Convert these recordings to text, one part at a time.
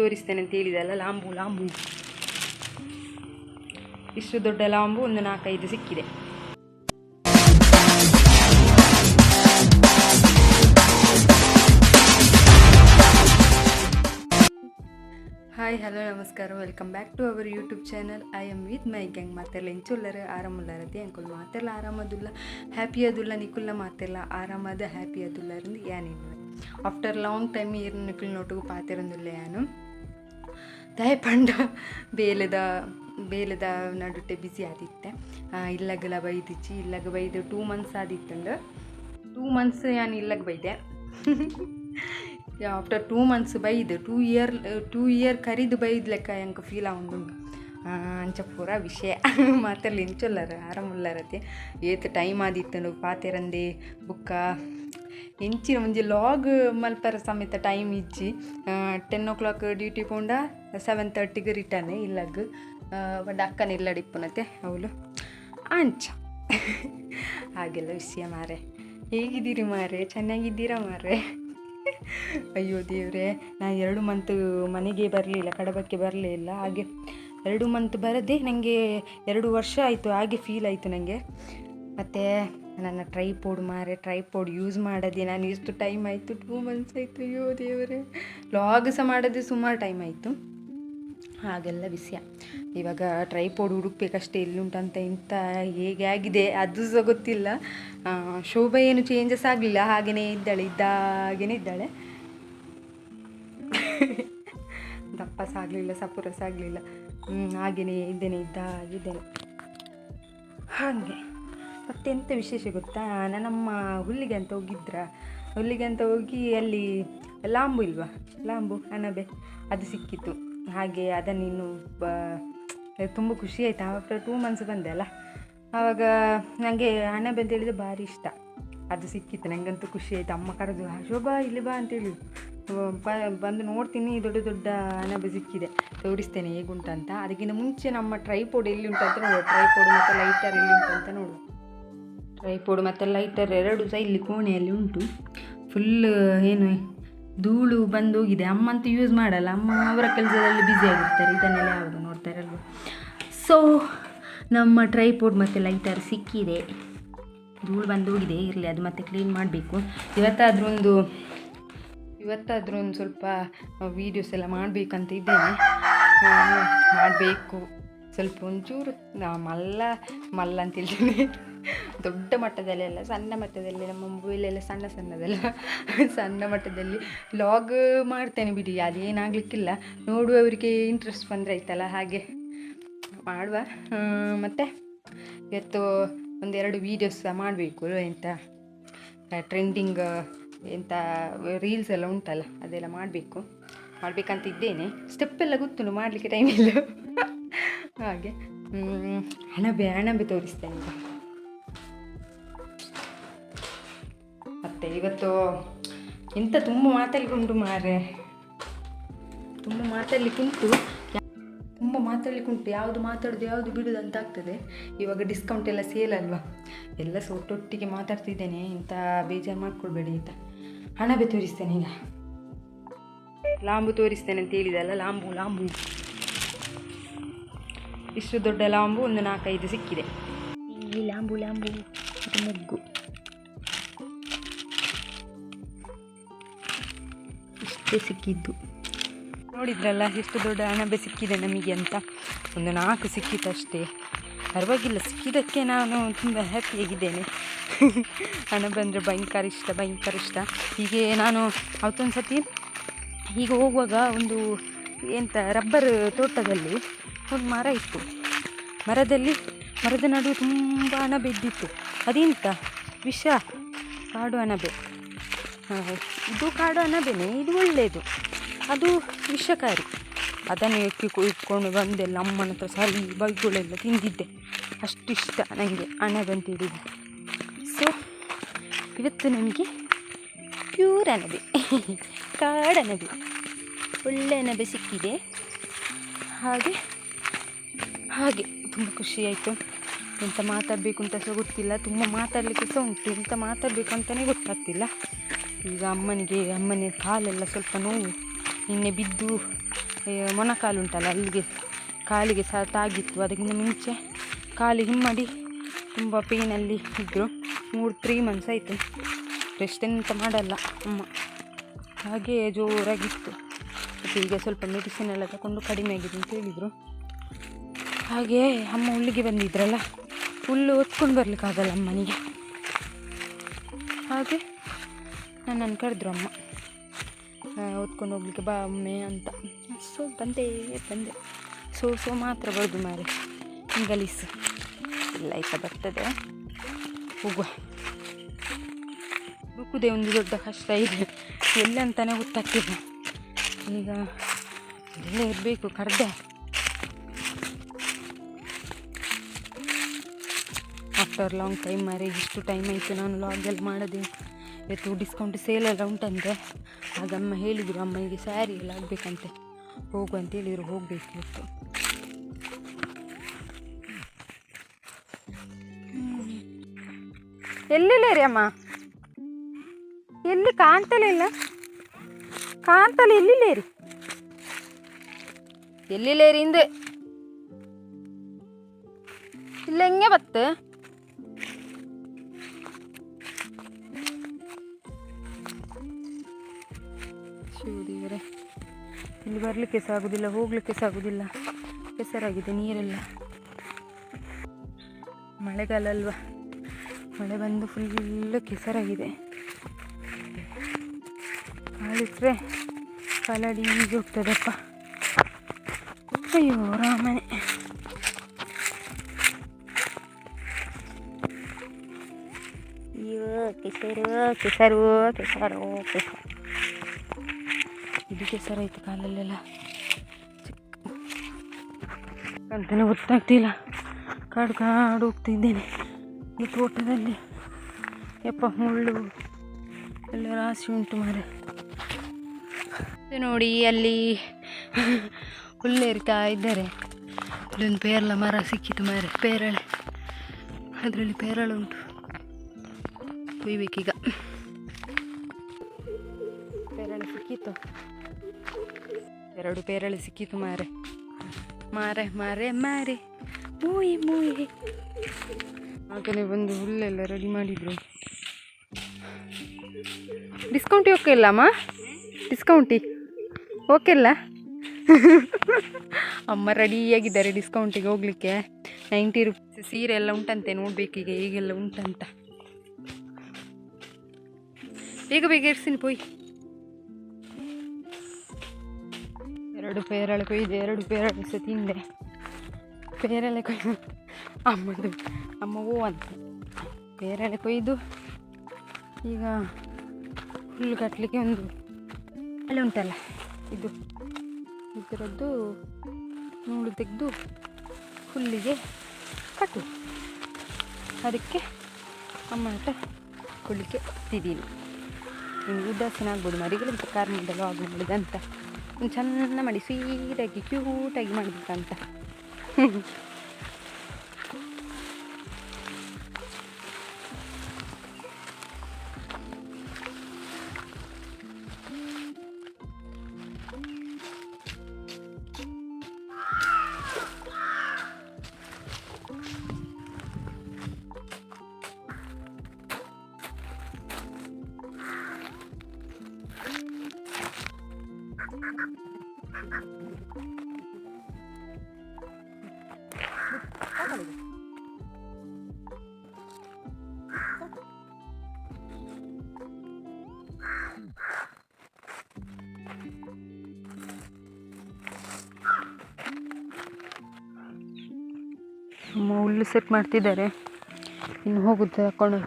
ತೋರಿಸ್ತೇನೆ ಅಂತ ಹೇಳಿದಲ್ಲ, ಲಾಂಬು ಲಾಂಬು. ಇಷ್ಟು ದೊಡ್ಡ ಲಾಂಬು ಒಂದು ನಾಲ್ಕೈದು ಸಿಕ್ಕಿದೆ. ಹಾಯ್ ಹಲೋ ನಮಸ್ಕಾರ. Welcome back to our YouTube channel I am with my gang ಮಾತೆಲ್ಲ ಇಂಚುಲ್ಲರ ಆರಾಮುಲ್ಲಾರದೆ ಅಂಕುಲ್ ಮಾತೆಲ್ಲ ಆರಾಮದುಲ್ಲ ಹ್ಯಾಪಿ ಅದುಲ್ಲ ನಿಕುಲ್ಲ ಮಾತೆಲ್ಲ ಆರಾಮದ ಹ್ಯಾಪಿ ಅದುಲ್ಲರಿಂದ ಏನಿಲ್ಲ ಆಫ್ಟರ್ ಲಾಂಗ್ ಟೈಮ್ ಏರು ನಿಕುಲ್ ನೋಟು ಪಾತಿರಂದಿಲ್ಲ ಯಾನು. ದಯಪಂಡ ಬೇಲದ ಬೇಲದ ನಡುಟ್ಟೆ ಬಿಸಿ ಆದಿತ್ತೆ. ಇಲ್ಲಗಲ ಬೈದಿಚ್ಚಿ, ಇಲ್ಲಗ ಬೈದು ಟೂ ಮಂತ್ಸ್ ಆದಿತ್ತಂಡು ಟೂ ಮಂತ್ಸ್ ನಾನು ಇಲ್ಲಗ ಬೈದೆ. ಆಫ್ಟರ್ ಟೂ ಮಂತ್ಸ್ ಬೈದು ಟೂ ಇಯರ್ ಟೂ ಇಯರ್ ಕರಿದು ಬೈದ್ ಲೆಕ್ಕ ಎಂಕ ಫೀಲ್ ಆಗುಂಡು ಅಂಚ ಪೂರ ವಿಷಯ. ಮಾತಲ್ಲಿ ಎಂಚೊಲ್ಲರ ಆರಾಮುಲ್ಲರತೆ. ಏತ್ ಟೈಮ್ ಆದಿತ್ತನು ಪಾತೆರಂದೆ, ಬುಕ್ಕ. ಎಂಚಿನ ಒಂಜಿ ಲಾಗ್ ಮಲ್ಪರ ಸಮೇತ ಟೈಮ್ ಇಜ್ಜಿ. ಟೆನ್ ಓ ಕ್ಲಾಕ್ ಡ್ಯೂಟಿ ಪೋಂಡ ಸೆವೆನ್ ತರ್ಟಿಗೆ ರಿಟರ್ನ್ ಇಲ್ಲಗ್ ಬಟ್ ಅಕ್ಕನ ಇಲ್ಲ ಡಿಪ್ಪುನತೆ ಅವಳು. ಅಂಚ. ಹಾಗೆಲ್ಲ ವಿಷಯ ಮಾರೆ ಹೇಗಿದ್ದೀರಿ ಮಾರೆ ಚೆನ್ನಾಗಿದ್ದೀರಾ ಮಾರೆ ಅಯ್ಯೋ ದೇವ್ರೆ ನಾನು ಎರಡು ಮಂತ್ ಮನೆಗೆ ಬರಲಿಲ್ಲ, ಕಡಬಕ್ಕೆ ಬರಲಿಲ್ಲ ಹಾಗೆ ಎರಡು ಮಂತ್ ಬರದೆ ನನಗೆ ಎರಡು ವರ್ಷ ಆಯಿತು, ಹಾಗೆ ಫೀಲ್ ಆಯಿತು ನನಗೆ ಮತ್ತು ನನ್ನ ಟ್ರೈಪೋಡ್ ಮಾರೆ ಟ್ರೈಪೋಡ್ ಯೂಸ್ ಮಾಡದೆ ನಾನು ಎಷ್ಟು ಟೈಮ್ ಆಯಿತು ಟೂ ಮಂತ್ಸ್ ಆಯಿತು, ಅಯ್ಯೋ ದೇವರೇ. ಲಾಗ್ ಸಹ ಮಾಡದೆ ಸುಮಾರು ಟೈಮ್ ಆಯಿತು. ಹಾಗೆಲ್ಲ ವಿಷಯ. ಇವಾಗ ಟ್ರೈಪೋಡ್ ಹುಡುಕ್ಬೇಕಷ್ಟೇ ಎಲ್ಲಿಂಟಂತ ಇಂಥ ಹೇಗೆ ಆಗಿದೆ ಅದು ಸಹ ಗೊತ್ತಿಲ್ಲ. ಶೋಭೆ ಏನು ಚೇಂಜಸ್ ಆಗಲಿಲ್ಲ ಹಾಗೆಯೇ ಇದ್ದಾಳೆ, ಇದ್ದಾಗೇನೆ ಇದ್ದಾಳೆ. ದಪ್ಪ ಸಾಗಲಿಲ್ಲ ಸಪುರ ಇದ್ದೇನೆ ಹಾಗೆಯೇ ಇದ್ದೇನೆ ಹಾಗೆ, ಮತ್ತೆಂತ ವಿಶೇಷ ಗೊತ್ತಾ? ನನ್ನಮ್ಮ ಹುಲ್ಲಿಗೆ ಅಂತ ಹೋಗಿದ್ರ? ಹುಲ್ಲಿಗೆ ಅಂತ ಹೋಗಿ ಅಲ್ಲಿ ಲಾಂಬು ಇಲ್ವಾ? ಲಾಂಬು, ಅನಬೆ, ಅದು ಸಿಕ್ಕಿತ್ತು. ಹಾಗೆ ಅದನ್ನು ಇನ್ನು ಬ ತುಂಬ ಖುಷಿ ಆಯಿತು. ಆವಾಗ ಟೂ ಮಂತ್ಸ್ ಬಂದೆ ಅಲ್ಲ? ಆವಾಗ ನನಗೆ ಅಣಬೆ ಅಂತ ಹೇಳಿದ್ರೆ ಭಾರಿ ಇಷ್ಟ. ಅದು ಸಿಕ್ಕಿತ್ತು. ನನಗಂತೂ ಖುಷಿ ಆಯಿತು. ಅಮ್ಮ ಕರೆದು "ಆ, ಶೋಭಾ ಇಲ್ಲಿ ಬಾ ಅಂತೇಳಿ. ಬಂದು ನೋಡ್ತೀನಿ ದೊಡ್ಡ ದೊಡ್ಡ ಅಣಬೆ ಸಿಕ್ಕಿದೆ. ತೋರಿಸ್ತೇನೆ ಹೇಗುಂಟಂತ ಅದಕ್ಕಿಂತ ಮುಂಚೆ ನಮ್ಮ ಟ್ರೈಪೋಡ್ ಎಲ್ಲಿ ಅಂತ ನೋಡುವ. ಟ್ರೈಪೋಡ್ ಮತ್ತು ಲೈಟರ್ ಎಲ್ಲಿ ಉಂಟು ಅಂತ ನೋಡುವ. ಟ್ರೈಪೋಡ್ ಮತ್ತು ಲೈಟರ್ ಎರಡು ಸಹ ಇಲ್ಲಿ ಕೋಣೆಯಲ್ಲಿ ಉಂಟು. ಫುಲ್ ಏನು ಧೂಳು ಬಂದು ಹೋಗಿದೆ ಅಮ್ಮ ಅಂತೂ ಯೂಸ್ ಮಾಡಲ್ಲ. ಅಮ್ಮ ಅವರ ಕೆಲಸದಲ್ಲಿ ಬ್ಯುಸಿ ಆಗಿರ್ತಾರೆ. ಇದನ್ನೆಲ್ಲ ಯಾವುದು ನೋಡ್ತಾರಲ್ವ ಸೊ ನಮ್ಮ ಟ್ರೈಪೋಡ್ ಮತ್ತು ಲೈಟರ್ ಸಿಕ್ಕಿದೆ. ಧೂಳು ಬಂದು ಹೋಗಿದೆ, ಇರಲಿ, ಅದು ಮತ್ತೆ ಕ್ಲೀನ್ ಮಾಡಬೇಕು. ಇವತ್ತಾದ್ರೊಂದು ಒಂದು ಇವತ್ತಾದರೂ ಒಂದು ಸ್ವಲ್ಪ ವೀಡಿಯೋಸ್ ಎಲ್ಲ ಮಾಡಬೇಕಂತ ಇದ್ದೇನೆ. ಮಾಡಬೇಕು. ಸ್ವಲ್ಪ ಒಂಚೂರು ಮಲ್ಲ ಮಲ್ಲ ಅಂತ ಹೇಳ್ತೀನಿ. ದೊಡ್ಡ ಮಟ್ಟದಲ್ಲೆಲ್ಲ ಸಣ್ಣ ಮಟ್ಟದಲ್ಲಿ, ನಮ್ಮ ಮೊಬೈಲೆಲ್ಲ ಸಣ್ಣ ಸಣ್ಣದಲ್ಲ. ಸಣ್ಣ ಮಟ್ಟದಲ್ಲಿ ಲಾಗ್ ಮಾಡ್ತೇನೆ ಬಿಡಿ, ಅದೇನಾಗಲಿಕ್ಕಿಲ್ಲ. ನೋಡುವವರಿಗೆ ಇಂಟ್ರೆಸ್ಟ್ ಬಂದರೆ ಆಯ್ತಲ್ಲ, ಹಾಗೆ. ಮಾಡುವ. ಮತ್ತು? ಇವತ್ತು ಒಂದೆರಡು ವೀಡಿಯೋಸ್ ಸಹ ಮಾಡಬೇಕು ಎಂತ? ಟ್ರೆಂಡಿಂಗ್ ಎಂಥ ರೀಲ್ಸ್ ಎಲ್ಲ ಉಂಟಲ್ಲ, ಅದೆಲ್ಲ ಮಾಡಬೇಕು. ಮಾಡಬೇಕಂತ ಇದ್ದೇನೆ. ಸ್ಟೆಪ್ ಎಲ್ಲ ಗೊತ್ತುಂಟು ಮಾಡಲಿಕ್ಕೆ ಟೈಮ್ ಇಲ್ಲ ಹಾಗೆ. ಅಣಬೆ ಅಣಬೆ ತೋರಿಸ್ತೇನೆ. ಮತ್ತೆ ಇವತ್ತು ಎಂತ ತುಂಬ ಮಾತಾಡ್ಲಿಕ್ಕುಂಟು ಮಾರೆ ತುಂಬ ಮಾತಾಡ್ಲಿಕ್ಕುಂಟು ತುಂಬ ಮಾತಾಡ್ಲಿಕ್ಕುಂಟು ಯಾವುದು ಮಾತಾಡೋದು, ಯಾವುದು ಬಿಡೋದು ಅಂತ ಆಗ್ತದೆ. ಇವಾಗ ಡಿಸ್ಕೌಂಟ್ ಎಲ್ಲ ಸೇಲ್ ಅಲ್ವಾ? ಎಲ್ಲ ಸೊಟ್ಟೊಟ್ಟಿಗೆ ಒಟ್ಟೊಟ್ಟಿಗೆ ಮಾತಾಡ್ತಿದ್ದೇನೆ, ಇಂಥ ಬೇಜಾರು ಮಾಡ್ಕೊಳ್ಬೇಡಿ ಅಂತ. ಬೇ ತೋರಿಸ್ತೇನೆ ಈಗ. ಲಾಂಬು ತೋರಿಸ್ತೇನೆ ಅಂತ ಹೇಳಿದಲ್ಲ, ಲಾಂಬು ಲಾಂಬು. ಇಷ್ಟು ದೊಡ್ಡ ಲಾಂಬು ಒಂದು ನಾಲ್ಕೈದು ಸಿಕ್ಕಿದೆ. ಈ ಲಾಂಬು ಲಾಂಬು ಮೊಗ್ಗು. ಇಷ್ಟು ಸಿಕ್ಕಿದ್ದು. ನೋಡಿದ್ರಲ್ಲ ಎಷ್ಟು ದೊಡ್ಡ ಅಣಬೆ ಸಿಕ್ಕಿದೆ ನಮಗೆ ಅಂತ. ಒಂದು ನಾಲ್ಕು ಸಿಕ್ಕಿತಷ್ಟೇ. ಪರವಾಗಿಲ್ಲ, ಸಿಕ್ಕಿದ್ದಕ್ಕೆ ನಾನು ತುಂಬ ಹ್ಯಾಪಿಯಾಗಿದ್ದೇನೆ ಅಣಬೆ ಅಂದರೆ ಭಯಂಕರ ಇಷ್ಟ ಭಯಂಕರ ಇಷ್ಟ. ಹೀಗೆ ನಾನು ಅವತ್ತೊಂದು ಸತಿ ಹೀಗೆ ಹೋಗುವಾಗ ಒಂದು ಎಂತ, ರಬ್ಬರ್ ತೋಟದಲ್ಲಿ ಒಂದು ಮರ ಇತ್ತು. ಮರದಲ್ಲಿ, ಮರದ ನಡುವೆ ತುಂಬ ಅಣಬೆ ಇದ್ದಿತ್ತು ಅದೆಂತ? ವಿಷ. ಕಾಡು ಅಣಬೆ ಇದು ಕಾಡು ಅಣಬೆನೇ ಇದು ಒಳ್ಳೆಯದು ಅದು ವಿಷಕಾರಿ. ಅದನ್ನು ಎಕ್ಕಿ ಇಟ್ಕೊಂಡು ಬಂದೆಲ್ಲ ಅಮ್ಮನ ಹತ್ರ ಸರಿ ಬೈಗುಳೆಲ್ಲ ತಿಂದಿದ್ದೆ. ಅಷ್ಟಿಷ್ಟ ನನಗೆ ಅಣಬೆ ಅಂತ ಹೇಳಿದ್ದು ಸೊ ಇವತ್ತು ನನಗೆ ಪ್ಯೂರ್ ಅಣಬೆ ಕಾಡನಬೆ ಒಳ್ಳೆ ಅಣಬೆ ಸಿಕ್ಕಿದೆ. ಹಾಗೆ ಹಾಗೆ ತುಂಬ ಖುಷಿಯಾಯಿತು ಎಂತ ಮಾತಾಡಬೇಕು ಅಂತ ಸಹ ಗೊತ್ತಿಲ್ಲ. ತುಂಬ ಮಾತಾಡಲಿಕ್ಕೆ ಸಹ ಉಂಟು. ಎಂತ ಮಾತಾಡಬೇಕು ಅಂತಲೇ ಗೊತ್ತಾಗ್ತಿಲ್ಲ. ಈಗ ಅಮ್ಮನಿಗೆ ಅಮ್ಮನ ಕಾಲೆಲ್ಲ ಸ್ವಲ್ಪ ನೋವು. ನಿನ್ನೆ ಬಿದ್ದು ಮೊಣಕಾಲು ಉಂಟಲ್ಲ ಅಲ್ಲಿಗೆ ಕಾಲಿಗೆ ಸಹ ತಾಗಿತ್ತು. ಅದಕ್ಕಿಂತ ಮುಂಚೆ ಕಾಲು ಹಿಮ್ಮಡಿ, ತುಂಬ ಪೇನಲ್ಲಿ ಇದ್ದರು ಮೂರು ತ್ರೀ ಮಂತ್ಸ್ ಆಯಿತು. ರೆಸ್ಟ್ ಎಂತ ಮಾಡಲ್ಲ ಅಮ್ಮ. ಹಾಗೆ ಜೋರಾಗಿತ್ತು. ಈಗ ಸ್ವಲ್ಪ ಮೆಡಿಸಿನ್ ಎಲ್ಲ ತಗೊಂಡು ಕಡಿಮೆ ಆಗಿದೆ ಅಂತ ಹೇಳಿದರು. ಹಾಗೆ ಅಮ್ಮ ಹುಲ್ಲಿಗೆ ಬಂದಿದ್ರಲ್ಲ, ಹುಲ್ಲು ಹೊತ್ಕೊಂಡು ಬರ್ಲಿಕ್ಕಾಗಲ್ಲ ಅಮ್ಮನಿಗೆ. ಹಾಗೆ ನನ್ನನ್ನು ಕರೆದ್ರು ಅಮ್ಮ. ಹೊತ್ಕೊಂಡು ಹೋಗ್ಲಿಕ್ಕೆ ಬಾ ಒಮ್ಮೆ ಅಂತ. ಸೊ, ಬಂದೆ ಬಂದೆ. ಸೊ ಸೊ ಮಾತ್ರ ಬರೋದು ಮಾರೆ. ಗಲೀಸು ಇಲ್ಲ, ಈಗ ಬರ್ತದೆ. ಹೋಗುವ. ಬುಕ್ಕುದೇ ಒಂದು ದೊಡ್ಡ ಕಷ್ಟ ಇದೆ. ಎಲ್ಲಿ ಅಂತಾನೆ ಗೊತ್ತಾಗ್ತಿದೆ ಈಗ ಎಲ್ಲ ಇರಬೇಕು, ಕರೆದೆ. ಆಫ್ಟರ್ ಲಾಂಗ್ ಟೈಮ್ ಮಾರಿ, ಇಷ್ಟು ಟೈಮ್ ಆಯಿತು ನಾನು ಲಾಗೆಲ್ಲ ಮಾಡೋದು. ಇವತ್ತು ಡಿಸ್ಕೌಂಟ್ ಸೇಲೆಲ್ಲ ಉಂಟಂತೆ. ಆಗ ಅಮ್ಮ ಹೇಳಿದರು, ಅಮ್ಮನಿಗೆ ಸ್ಯಾರಿ ಎಲ್ಲ ಆಗಬೇಕಂತೆ. ಹೋಗು ಅಂತ ಹೇಳಿದರು, ಹೋಗಬೇಕು ಇವತ್ತು. ಎಲ್ಲಿಲ್ಲ ಅಮ್ಮ? ಎಲ್ಲಿ ಕಾಣ್ತಲೇ ಇಲ್ಲ? ಕಾಣ್ತಲ್ಲ ಎಲ್ಲಿಲ್ಲೇರಿ ಎಲ್ಲಿಲ್ಲೇರಿ ಹಿಂದೆ? ಇಲ್ಲ, ಹೆಂಗೆ ಬತ್ತೆ. ಇಲ್ಲಿ ಬರಲಿಕ್ಕೆ ಸಹ ಆಗೋದಿಲ್ಲ ಹೋಗಲಿಕ್ಕೆ ಸಹ ಆಗೋದಿಲ್ಲ ಕೆಸರಾಗಿದೆ ನೀರೆಲ್ಲ. ಮಳೆಗಾಲ ಅಲ್ವಾ? ಮಳೆ ಬಂದು ಫುಲ್ಲು ಕೆಸರಾಗಿದೆ. ಕಾಲಿಟ್ರೆ ಕಾಲಡಿ ಹೀಗೆ ಹೋಗ್ತದಪ್ಪ ಅಯ್ಯೋ, ರಾಮನೆ. ಅಯ್ಯೋ, ಕೆಸರು ಕೆಸರು ಕೆಸರು ಕೆಸರು. ಇದು ಕೆಸರಾಯ್ತು ಕಾಲಲ್ಲೆಲ್ಲ. ಅಂತಾನೆ ಗೊತ್ತಾಗ್ತಿಲ್ಲ ಕಾಡು ಕಾಡು ಹೋಗ್ತಿದ್ದೇನೆ ಈ ತೋಟದಲ್ಲಿ ಯಪ್ಪ ಮುಳ್ಳು ಎಲ್ಲ ರಾಶಿ ಉಂಟು ಮಾರೆ. ನೋಡಿ ಅಲ್ಲಿ ಹುಲ್ಲೇರಿತಾ ಇದ್ದಾರೆ. ಇಲ್ಲೊಂದು ಪೇರಳ ಮರ ಸಿಕ್ಕಿತು ಮಾರೆ, ಪೇರಳೆ. ಅದರಲ್ಲಿ ಪೇರಳೆ ಉಂಟು. ಕುಯ್ಬೇಕೀಗ. ಪೇರಳೆ ಸಿಕ್ಕಿತು. ಎರಡು ಪೇರಳೆ ಸಿಕ್ಕಿತು ಮಾರೆ. ಮಾರೆ ಮಾರೆ ಮಾರೆ. ಮೂಯಿ ಮೂಯಿ. ಹಾಗೇ ಬಂದು ಹುಲ್ಲೆಲ್ಲ ರೆಡಿ ಮಾಡಿದ್ರು. ಡಿಸ್ಕೌಂಟ್ ಓಕೆ ಇಲ್ಲ ಅಮ್ಮ ಡಿಸ್ಕೌಂಟಿ ಓಕೆ ಇಲ್ಲ ಅಮ್ಮ ರೆಡಿಯಾಗಿದ್ದಾರೆ ಡಿಸ್ಕೌಂಟಿಗೆ ಹೋಗ್ಲಿಕ್ಕೆ. ನೈಂಟಿ ರುಪೀಸ್ ಸೀರೆ ಎಲ್ಲ ಉಂಟಂತೆ ನೋಡ್ಬೇಕೀಗ ಈಗೆಲ್ಲ ಉಂಟಂತ. ಬೇಗ ಬೇಗ ಇರ್ಸಿನಿ ಪೋಯ್. ಎರಡು ಪೇರಳೆ ಕೊಯ್ದು ಎರಡು ಪೇರಳೆ ಸಹ ತಿಂದೆ. ಪೇರಳೆ ಕೊಯ್ದು ಅಮ್ಮದು ಅಮ್ಮ ಹೂ ಅಂತ ಪೇರಳೆ ಕೊಯ್ದು ಈಗ ಹುಲ್ಲು ಕಟ್ಟಲಿಕ್ಕೆ ಒಂದು ಅಲ್ಲಿ ಉಂಟಲ್ಲ, ಇದು. ಇದರದ್ದು ನೂಲು ತೆಗೆದು ಹುಲ್ಲಿಗೆ ಕಟ್ಟು ಅದಕ್ಕೆ ಅಮ್ಮ ಹತ್ರ ಕೊಡಲಿಕ್ಕೆ ಹೋಗ್ತಿದ್ದೀನಿ ನಿಮಗೆ ಉದಾಸೀನ ಆಗ್ಬೋದು ಮರಿಗಳಿಗೆ ಕಾರ್ ಮಾಡಲು ಅಂತ ಒಂದು ಚೆಂದ ಮಾಡಿ ಸ್ವೀಟಾಗಿ ಕ್ಯೂಟಾಗಿ ಮಾಡಬೇಕಂತ. ಹುಲ್ಲು ಸೆಟ್ ಮಾಡ್ತಿದ್ದಾರೆ. ಇನ್ನು ಹೋಗುತ್ತೆ ತಕೊಂಡು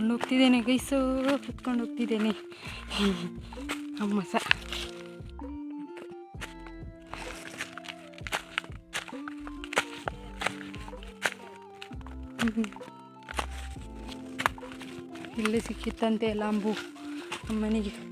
ಹೊತ್ಕೊಂಡು ಹೋಗ್ತಿದ್ದೇನೆ ಗೈಸು ಹೊತ್ಕೊಂಡು ಹೋಗ್ತಿದ್ದೇನೆ. ಅಮ್ಮ ಸಹ ಇಲ್ಲೇ ಸಿಕ್ಕಿತ್ತಂತೆ ಲಾಂಬು ಅಮ್ಮನಿಗೆ.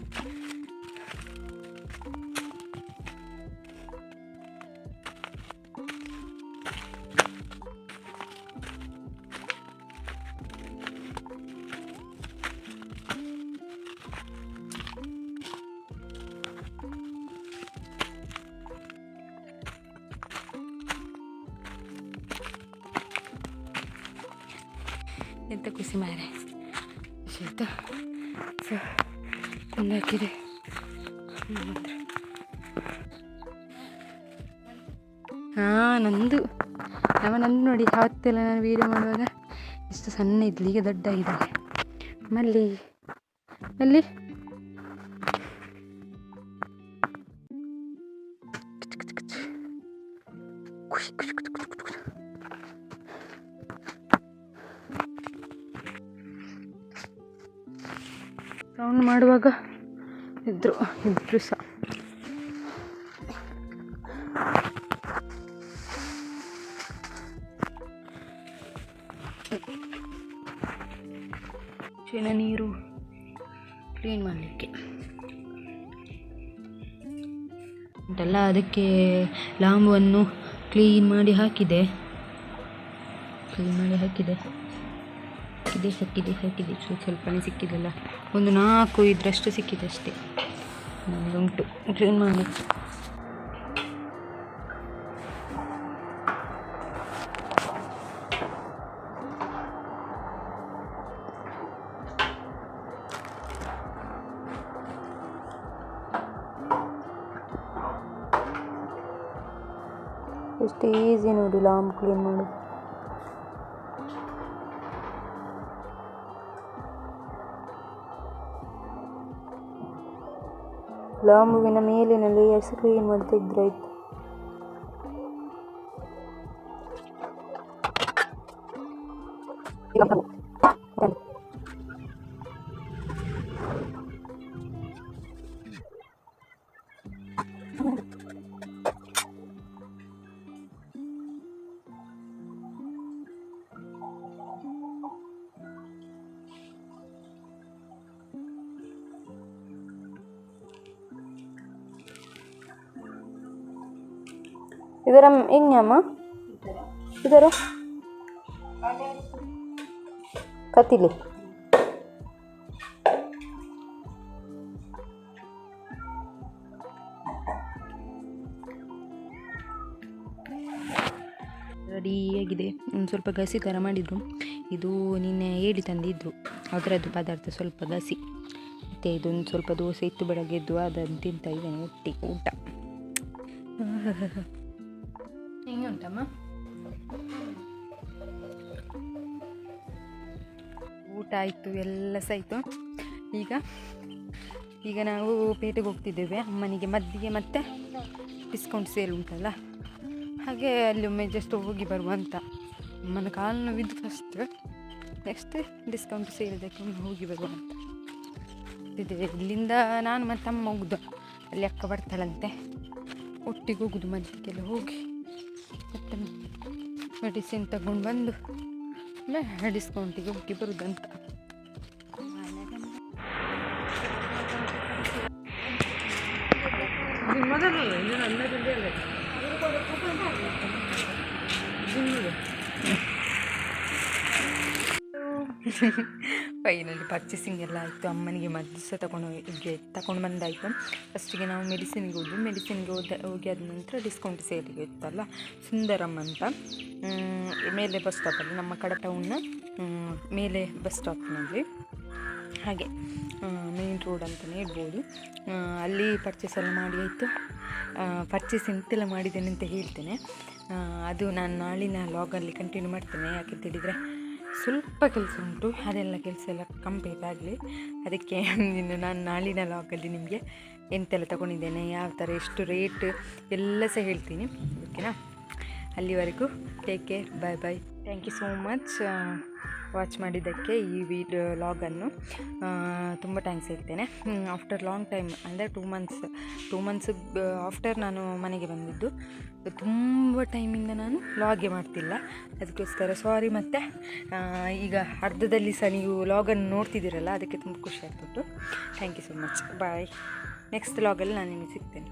ಎಂತ ಖುಷಿ ಮಾರೆ ಶೀತ ಸೊ ಒಂದಾಕಿದೆ ಹಾಕಿದೆ. ಹಾಂ, ನಂದು. ನಮ್ಮ ನಂದು ನೋಡಿ, ಯಾವತ್ತೆಲ್ಲ ನಾನು ವೀಡಿಯೋ ಮಾಡುವಾಗ ಎಷ್ಟು ಸಣ್ಣ ಇದ್ಲು ಈಗ ದೊಡ್ಡ ಇದ್ದಾರೆ ಮಲ್ಲಿ ಮಲ್ಲಿ ಖುಷಿ ಖುಷಿ ಖುಷಿ ಖುಷಿ ಖುಷಿ ಮಾಡುವಾಗ ಇದ್ರು ಇಬ್ಬರು ಸಹ ಚೆನ್ನ ನೀರು ಕ್ಲೀನ್ ಮಾಡಲಿಕ್ಕೆ. ಉಂಟಲ್ಲ, ಅದಕ್ಕೆ ಲಾಂಬವನ್ನು ಕ್ಲೀನ್ ಮಾಡಿ ಹಾಕಿದೆ. ಕ್ಲೀನ್ ಮಾಡಿ ಹಾಕಿದೆ. ಹಾಕಿದೆ ಹಾಕಿದೆ ಹಾಕಿದೆ. ಸ್ವಲ್ಪ ಸಿಕ್ಕಿದೆಲ್ಲ. ಒಂದು ನಾಲ್ಕು ಇದ್ರಷ್ಟು ಸಿಕ್ಕಿದೆ ಅಷ್ಟೇ. ನನಗೆ ಉಂಟು ಕ್ಲೀನ್ ಮಾಡಿ ಎಷ್ಟು ಈಸಿ ನೋಡಿ ಲಾಂಬ್ ಕ್ಲೀನ್ ಮಾಡೋದು ಲಾಂಬುವಿನ ಮೇಲಿನ ಲೇಯರ್ ಕ್ಲೀನ್ ಇದ್ರಾಯ್ತು ಇದರ ಹೆಂಗಮ್ಮ ಇದರ? ರೆಡಿ ಆಗಿದೆ. ಒಂದು ಸ್ವಲ್ಪ ಗಸಿ ಥರ ಮಾಡಿದರು. ಇದು ನಿನ್ನೆ ಹೇಳಿ ತಂದಿದ್ರು. ಅದರದ್ದು ಪದಾರ್ಥ ಸ್ವಲ್ಪ ಗಸಿ. ಮತ್ತು ಇದೊಂದು ಸ್ವಲ್ಪ ದೋಸೆ ಇತ್ತು ಬೆಳಗ್ಗೆದ್ದು ಅದನ್ನು ತಿಂತಾ ಇದ್ದೇನೆ. ಒಟ್ಟಿಗೆ ಊಟ. ಉಂಟಮ್ಮ ಊಟ ಆಯಿತು, ಎಲ್ಲ ಸಹ ಆಯಿತು ಈಗ ಈಗ ನಾವು ಪೇಟೆಗೆ ಹೋಗ್ತಿದ್ದೇವೆ. ಅಮ್ಮನಿಗೆ ಮದ್ದಿಗೆ ಮತ್ತೆ ಡಿಸ್ಕೌಂಟ್ ಸೇಲ್ ಉಂಟಲ್ಲ? ಹಾಗೆ ಅಲ್ಲಿ ಒಮ್ಮೆ ಜಸ್ಟ್ ಹೋಗಿ ಬರುವಂತ ಅಮ್ಮನ ಕಾಲು ನೋವಿದ್ದು ಫಸ್ಟ್ ನೆಕ್ಸ್ಟ್ ಡಿಸ್ಕೌಂಟ್ ಸೇಲ್ ಒಮ್ಮೆ ಹೋಗಿ ಬರುವಂತ ಇದೆ, ಇಲ್ಲಿಂದ ನಾನು ಮತ್ತು ಅಮ್ಮ ಹೋಗುದು. ಅಲ್ಲಿ ಅಕ್ಕ ಬರ್ತಾಳಂತೆ. ಒಟ್ಟಿಗೆ ಹೋಗುದು ಮದ್ದಿಗೆಲ್ಲ ಹೋಗಿ. ಮತ್ತೆ ಮೆಡಿಸಿನ್ ತಗೊಂಡು ಬಂದು ಆಮೇಲೆ ಡಿಸ್ಕೌಂಟಿಗೆ ಹೋಗಿ ಬರುದಂತ. ಫೈನಲಿ ಪರ್ಚೇಸಿಂಗ್ ಎಲ್ಲ ಆಯಿತು, ಅಮ್ಮನಿಗೆ ಮದ್ದು ಸಹ ತಗೊಂಡು ಹೋಗಿ ತಗೊಂಡು ಬಂದಾಯಿತು. ಫಸ್ಟಿಗೆ ನಾವು ಮೆಡಿಸಿನ್ಗೆ ಹೋದ್ವಿ. ಮೆಡಿಸಿನ್ಗೆ ಹೋದ, ಹೋಗಿ ಆದ ನಂತರ ಡಿಸ್ಕೌಂಟ್ ಸೇಲಿಗೆ ಇತ್ತಲ್ಲ? ಸುಂದರಮ್ಮ ಅಂತ. ಮೇಲೆ ಬಸ್ ಸ್ಟಾಪಲ್ಲಿ ನಮ್ಮ ಕಡ ಟೌನ್ನ ಮೇಲೆ ಬಸ್ ಸ್ಟಾಪ್ನಲ್ಲಿ ಹಾಗೆ ಮೇನ್ ರೋಡ್ ಅಂತಲೇ ಹೇಳ್ಬೋದು. ಅಲ್ಲಿ ಪರ್ಚೇಸ್ ಎಲ್ಲ ಮಾಡಿ ಆಯಿತು. ಪರ್ಚೇಸ್ ಎಂತೆಲ್ಲ ಮಾಡಿದ್ದೇನೆ ಅಂತ ಹೇಳ್ತೇನೆ. ಅದು ನಾನು ನಾಳಿನ ಲಾಗಲ್ಲಿ ಕಂಟಿನ್ಯೂ ಮಾಡ್ತೇನೆ. ಯಾಕೆ ಹೇಳಿದರೆ ಸ್ವಲ್ಪ ಕೆಲಸ ಉಂಟು. ಅದೆಲ್ಲ ಕೆಲಸ ಎಲ್ಲ ಕಂಪ್ಲೀಟ್ ಆಗಲಿ. ಅದಕ್ಕೆ ಇನ್ನು ನಾನು ನಾಳಿನ ಲಾಗಲ್ಲಿ ನಿಮಗೆ ಎಂತೆಲ್ಲ ತಗೊಂಡಿದ್ದೇನೆ, ಯಾವ ಥರ ಎಷ್ಟು ರೇಟ್ ಎಲ್ಲ ಸಹ ಹೇಳ್ತೀನಿ. ಓಕೆನಾ ಅಲ್ಲಿವರೆಗೂ take care bye bye thank you so much watch ಮಾಡಿದ್ದಕ್ಕೆ ಈ ವಿಡಿಯೋ ಲಾಗನ್ನು ತುಂಬ ಥ್ಯಾಂಕ್ಸ್ ಹೇಳ್ತೇನೆ. ಆಫ್ಟರ್ ಲಾಂಗ್ ಟೈಮ್ ಅಂದರೆ two months two months after ನಾನು ಮನೆಗೆ ಬಂದಿದ್ದು, ತುಂಬ ಟೈಮಿಂದ ನಾನು ಲಾಗೇ ಮಾಡ್ತಿಲ್ಲ. ಅದಕ್ಕೋಸ್ಕರ ಸಾರಿ ಮತ್ತು ಈಗ ಅರ್ಧದಲ್ಲಿ ಸಹ ನೀವು ಲಾಗನ್ನು ನೋಡ್ತಿದ್ದೀರಲ್ಲ, ಅದಕ್ಕೆ ತುಂಬ ಖುಷಿ ಆಗ್ತಿತ್ತು. Thank you so much bye next ಲಾಗಲ್ಲಿ ನಾನು ನಿಮಗೆ ಸಿಗ್ತೇನೆ.